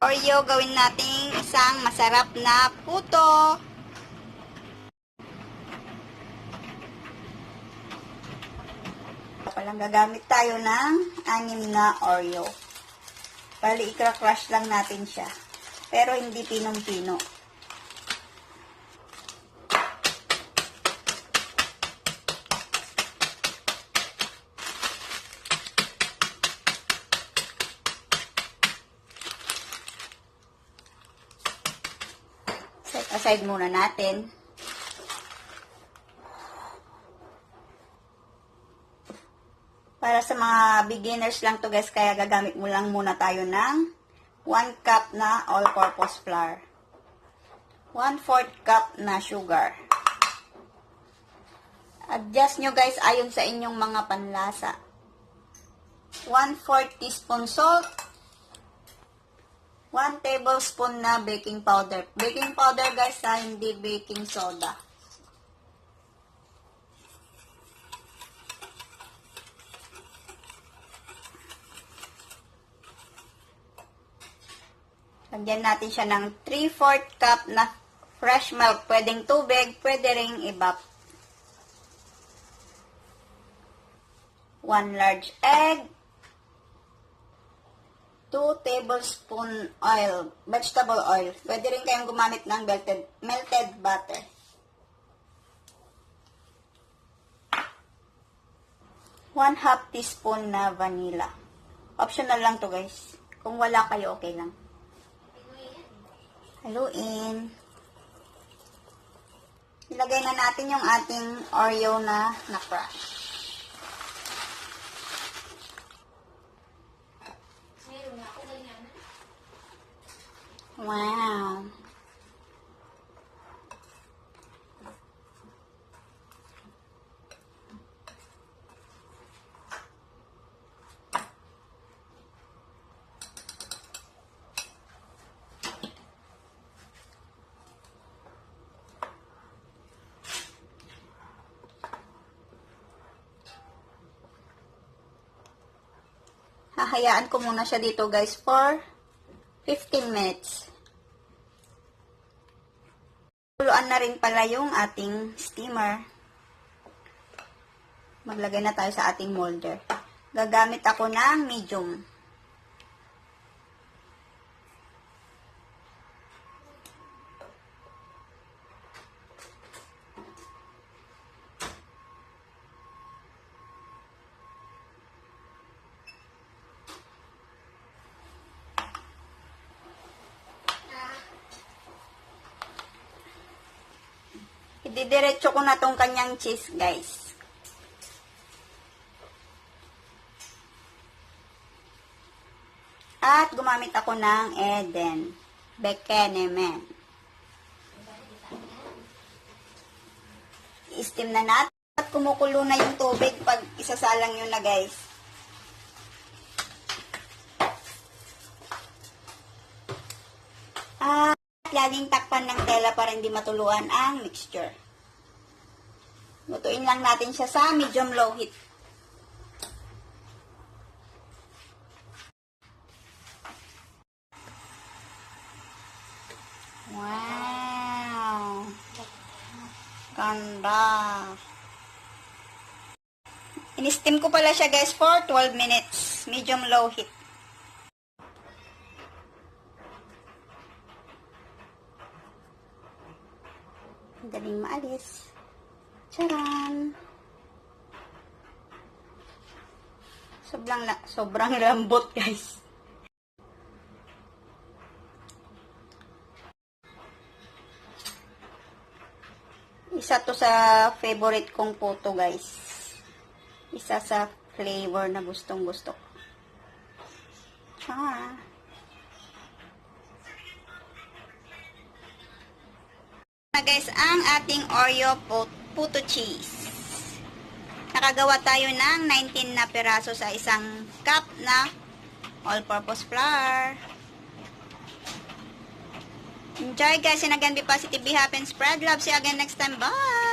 Oreo, gawin nating isang masarap na puto. Palang gagamit tayo ng anim na Oreo. Bali, ikra-crush lang natin siya. Pero hindi pinong-pino. Aside muna natin. Para sa mga beginners lang to guys, kaya gagamit mo lang muna tayo ng 1 cup na all-purpose flour. 1 4 cup na sugar. Adjust nyo guys ayon sa inyong mga panlasa. 1 4 teaspoon salt. 1 tablespoon na baking powder. Baking powder guys ha, hindi baking soda. Lagyan natin siya ng 3-4 cup na fresh milk. Pwedeng tubig, pwede ring ibap. 1 large egg. 2 tablespoon oil, vegetable oil. Pwede rin kayong gumamit ng melted, melted butter. One half teaspoon na vanilla. Optional lang to guys. Kung wala kayo, okay lang. Haluin. Ilagay na natin yung ating Oreo na na-crush. Wow. Hahayaan ko muna siya dito guys for 15 minutes. Kuluan na rin pala yung ating steamer. Maglagay na tayo sa ating molder. Gagamit ako ng medium. Ididiretso ko na tong kanyang cheese, guys. At gumamit ako ng Eden. Bekenemen. I-steam na natin. At kumukulo na yung tubig pag isasalang yun na, guys. At laging takpan ng tela para hindi matuluan ang mixture. Lutuin lang natin siya sa medium low heat. Wow! Ganda! In-steam ko pala siya guys for 12 minutes. Medium low heat. Daling maalis. Charan! Sobrang, la- sobrang lambot, guys. Isa to sa favorite kong puto, guys. Isa sa flavor na gustong gusto guys ang ating Oreo pu- puto cheese. Nakagawa tayo ng 19 na piraso sa isang cup na all-purpose flour. Enjoy guys and positive, be happy and spread love. See you again next time. Bye!